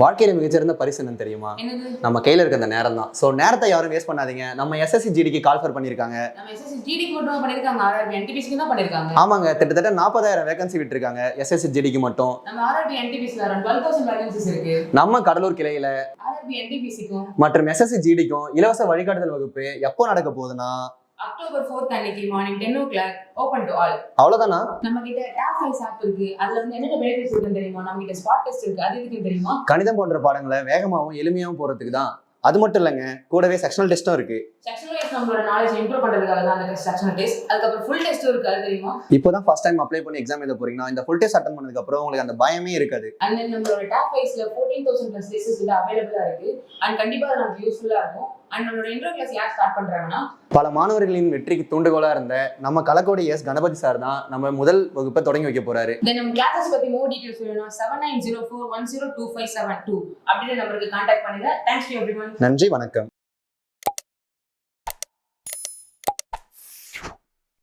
வாழ்க்கையில மிகச்சிறந்த பரிசு என்னன்னு தெரியுமா? நம்ம கையில இருக்க அந்த நேரம் தான் ஸோ நேரத்தை யாரும் வேஸ்ட் பண்ணாதீங்க. நம்ம எஸ்எஸ்சி ஜிடிக்கு கால் ஃபர் பண்ணியிருக்காங்க. நம்ம எஸ்எஸ்சி ஜிடிக்கு மட்டும் பண்ணிருக்காங்க ஆமாங்க. கிட்டத்தட்ட நாற்பதாயிரம் வேகன்சி விட்டுருக்காங்க. எஸ்எஸ்சி ஜிடிக்கு மட்டும். நம்ம கடலூர் கிளையில மற்றும் எஸ்எஸ்சி ஜிடிக்கும் இலவச வழிகாட்டுதல் வகுப்பு எப்போ நடக்க போகுதுன்னா அக்டோபர் ஃபோர்த் அன்னைக்கு morning ten o'clock open to all அவ்வளவுதானா? நம்ம கிட்ட டேப் ஃபைல்ஸ் ஆப் இருக்கு. அதுல வந்து என்னென்ன பெனிஃபிட்ஸ் இருக்குன்னு தெரியுமா? நம்ம கிட்ட ஸ்பாட் டெஸ்ட் இருக்கு. அது எதுக்கு தெரியுமா? கணிதம் போன்ற பாடங்களை வேகமாகவும் எளிமையாகவும் போறதுக்கு தான் அது மட்டும் இல்லைங்க கூடவே செக்ஷனல் டெஸ்ட்டும் இருக்கு. செக்ஷனல் வைஸ் நம்மளோட நாலேஜ் இம்ப்ரூவ் பண்றதுக்காக தான் அந்த செக்ஷனல் டெஸ்ட் அதுக்கப்புறம் ஃபுல் டெஸ்ட் இருக்கு அது தெரியுமா? இப்போதான் ஃபர்ஸ்ட் டைம் அப்ளை பண்ணி எக்ஸாம் எழுத போறீங்கன்னா இந்த ஃபுல் டெஸ்ட் அட்டன் பண்ணதுக்கு அப்புறம் உங்களுக்கு அந்த பயமே இருக்காது. அண்ட் தென் நம்மளோட டேப் வைஸ்ல ஃபோர்டீன் தௌசண்ட் ப்ளஸ் டெஸ்ட் கிட்ட அவைலபிளா இருக்கு. அண்ட் கண்டிப்பா அது நமக்கு யூஸ்ஃபுல்லா இருக்கும். அண்ட் நம்மளோட இன்டர் கிளாஸ் யார் ஸ்டார்ட் பண்றாங்கன்னா பல மாணவர்களின் வெற்றிக்கு தூண்டுகோலா இருந்த நம்ம கலக்கோடி எஸ் கணபதி சார் தான் நம்ம முதல் வகுப்பை தொடங்கி வைக்க போறாரு. தென் நம்ம கிளாஸஸ் பத்தி மோர் டீடைல்ஸ் வேணும்னா seven nine zero four one zero two five seven two அப்படின்னு நம்பருக்கு கான்டாக்ட் பண்ணுங்க. தேங்க்ஸ் எவ்ரி நன்றி வணக்கம்.